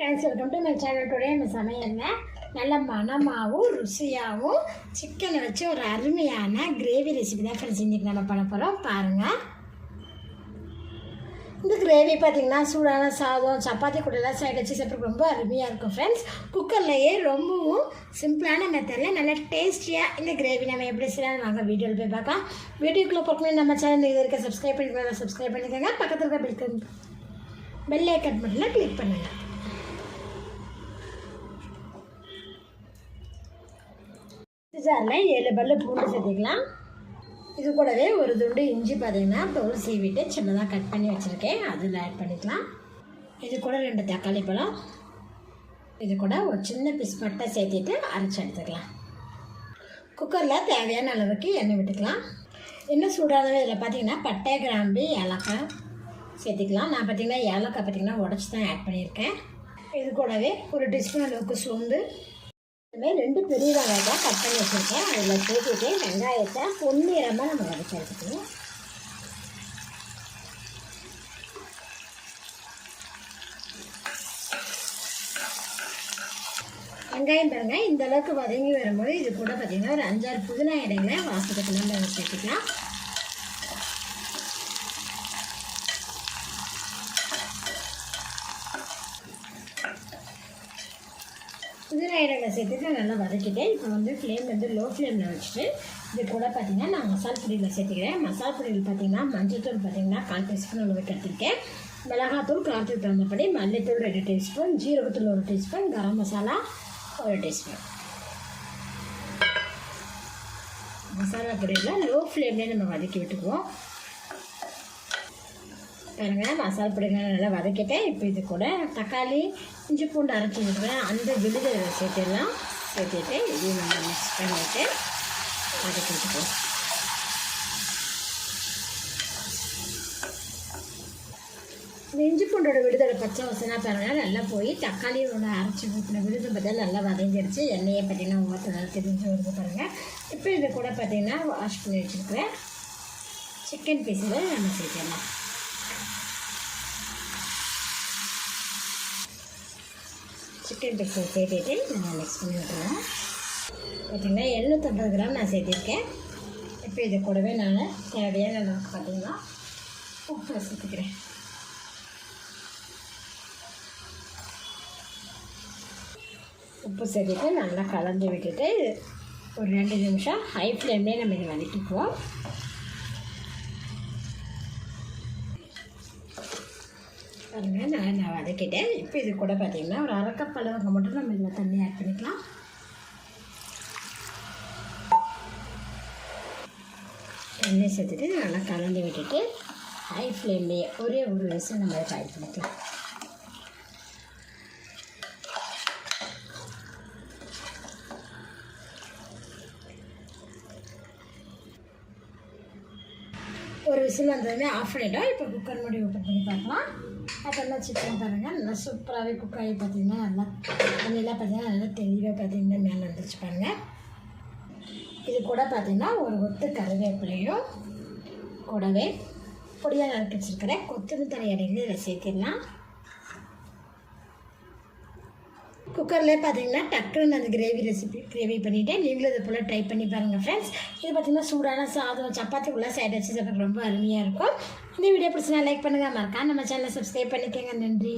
Friends welcome to my channel today நம்ம சமையலில் நல்ல மணமாகவும் ருசியாகவும் சிக்கனை வச்சு ஒரு அருமையான கிரேவி ரெசிபி தான் ஃப்ரெண்ட்ஸ் இன்றைக்கி நம்ம பண்ண போகிறோம் பாருங்கள் இந்த கிரேவி பார்த்திங்கன்னா சூடான சாதம் சப்பாத்தி கூடலாம் சைடு வச்சு சாப்பிட்றது ரொம்ப அருமையாக இருக்கும் ஃப்ரெண்ட்ஸ் குக்கர்லேயே ரொம்பவும் சிம்பிளான மெத்தடில் நல்லா டேஸ்டியாக இந்த கிரேவி நம்ம எப்படி செய்யலாம் நாங்கள் வீடியோவில் போய் பார்க்கலாம். வீடியோக்குள்ளே பார்க்கணும் நம்ம சேனல் இது இருக்க சப்ஸ்கிரைப் பண்ணிக்கலாம் சப்ஸ்கிரைப் பண்ணிக்கோங்க. பக்கத்தில் இருக்க பெல் பெல் ஐக்கன் பட்டனில் கிளிக் பண்ணுங்கள் ஜாரில் ஏழு பல்லு பூண்டு சேர்த்துக்கலாம். இது கூடவே ஒரு துண்டு இஞ்சி பார்த்தீங்கன்னா தோல் சீவிட்டு சின்னதாக கட் பண்ணி வச்சுருக்கேன். அதில் ஆட் பண்ணிக்கலாம். இது கூட ரெண்டு தக்காளி பழம். இது கூட ஒரு சின்ன பீஸ் பட்டை சேர்த்திட்டு அரைச்சி எடுத்துக்கலாம். குக்கரில் தேவையான அளவுக்கு எண்ணெய் விட்டுக்கலாம். இன்னும் சூடானது இதில் பார்த்தீங்கன்னா பட்டை கிராம்பு ஏலக்காய் சேர்த்துக்கலாம். நான் பார்த்தீங்கன்னா ஏலக்காய் பார்த்தீங்கன்னா உடச்சி தான் ஆட் பண்ணியிருக்கேன். இது கூடவே ஒரு டீஸ்பூன் அளவுக்கு சோம்பு. இதுமாதிரி ரெண்டு பெரிய வெங்காயத்தை கட் பண்ணி வச்சுருக்கேன் அதில் சேர்த்துட்டு வெங்காயத்தை பொன்னிறமாக நம்ம வதக்கி வெங்காயம் பாருங்க இந்த அளவுக்கு வதங்கி வரும்போது இது கூட பார்த்தீங்கன்னா ஒரு அஞ்சாறு புதினா இடையில வாசத்துக்கு நம்ம சேர்த்துக்கலாம் இதில் என்னென்ன சேர்த்துட்டு நல்லா வதக்கிட்டேன். இப்போ வந்து ஃப்ளேம் வந்து லோ ஃப்ளேமில் வச்சுட்டு இது கூட பார்த்தீங்கன்னா நான் மசால் பொடியில் சேர்த்துக்கிறேன். மசால் பொடியில் பார்த்தீங்கன்னா மஞ்சள்தூள் பார்த்தீங்கன்னா கால் டீஸ்பூன் அளவுக்கு எடுத்துருக்கேன். மிளகாத்தூள் காரத்துக்கு தகுந்தபடி மல்லித்தூள் ரெண்டு டீஸ்பூன் ஜீரகத்தூள் ஒரு டீஸ்பூன் கரம் மசாலா ஒரு டீஸ்பூன். மசாலா பொடியில் லோ ஃப்ளேம்லேயே நம்ம வதக்கி விட்டுக்குவோம். பாருங்க மசாலா பொடிகள் நல்லா வதக்கிட்டேன் இப்போ இது கூட தக்காளி இஞ்சி பூண்டு அரைச்சி விட்டுறேன் அந்த விழுதை சேர்த்துடலாம். சேர்த்துட்டு இதையும் நம்ம மிக்ஸ் பண்ணிவிட்டு வதக்கி விட்டுக்குவோம் இந்த இஞ்சி பூண்டோட விடுதலை பச்சை வசனா பாருங்கள் நல்லா போய் தக்காளியோட அரைச்சி ஊற்றின விழுது பதில் நல்லா வதங்கிடுச்சு எண்ணெயை பார்த்தீங்கன்னா ஊற்ற நல்லா தெரிஞ்சு வருது பாருங்கள் இப்போ இது கூட பார்த்தீங்கன்னா வாஷ் பண்ணி வச்சுருக்கிறேன். சிக்கன் பீஸில் நம்ம சேர்த்துடலாம். சிக்கன் பீஸை சேர்த்துட்டு நம்ம மிக்ஸ் பண்ணி விட்டுருவோம். பார்த்திங்கன்னா எழுநூற்றம்பது கிராம் நான் சேர்த்திருக்கேன். இப்போ இது கூடவே நான் தேவையான அளவுக்கு பார்த்திங்கன்னா உப்பு சேர்த்துக்கிறேன். உப்பு சேர்த்துட்டு நல்லா கலந்து விட்டுட்டு ஒரு ரெண்டு நிமிஷம் ஹை ஃப்ளேம்லேயே நம்ம இதை வதக்கிக்குவோம். பாருங்க நான் நான் வதக்கிட்டேன். இப்போ இது கூட பார்த்தீங்கன்னா ஒரு அரை அளவுக்கு மட்டும் நம்ம இதில் தண்ணி ஆட் பண்ணிக்கலாம். தண்ணி சேர்த்துட்டு நல்லா கலந்து விட்டுட்டு ஹை ஃப்ளேம்லேயே ஒரே ஒரு விசில் நம்ம இதை ஆட் பண்ணிக்கலாம். ஒரு விசில் வந்ததுமே ஆஃப் பண்ணிட்டோம் இப்போ குக்கர் மூடி ஓப்பன் பண்ணி பார்க்கலாம். அதெல்லாம் சிக்கன் பாருங்கள் நல்லா சூப்பராகவே குக் ஆகி பார்த்தீங்கன்னா நல்லா தண்ணியெல்லாம் பார்த்தீங்கன்னா நல்லா தெளிவாக பார்த்தீங்கன்னா மேலே வந்துருச்சு பாருங்கள் இது கூட பார்த்தீங்கன்னா ஒரு ஒத்து கருவேப்பிலையும் கூடவே பொடியாக நறுக்கி வச்சுருக்கிறேன். கொத்தமல்லி தலை இடையில இதில் சேர்த்திடலாம். குக்கர்லேயே பார்த்தீங்கன்னா டக்குன்னு அந்த கிரேவி ரெசிபி கிரேவி பண்ணிவிட்டேன் நீங்களும் இது போல் ட்ரை பண்ணி பாருங்கள் ஃப்ரெண்ட்ஸ் இது பார்த்திங்கன்னா சூடான சாதம் சப்பாத்தி உள்ள சைட் வச்சு சாப்பிட்றது ரொம்ப அருமையாக இருக்கும். இந்த வீடியோ பிடிச்சினா லைக் பண்ணுங்கள் மறக்காம நம்ம சேனலை சப்ஸ்கிரைப் பண்ணிக்கோங்க. நன்றி.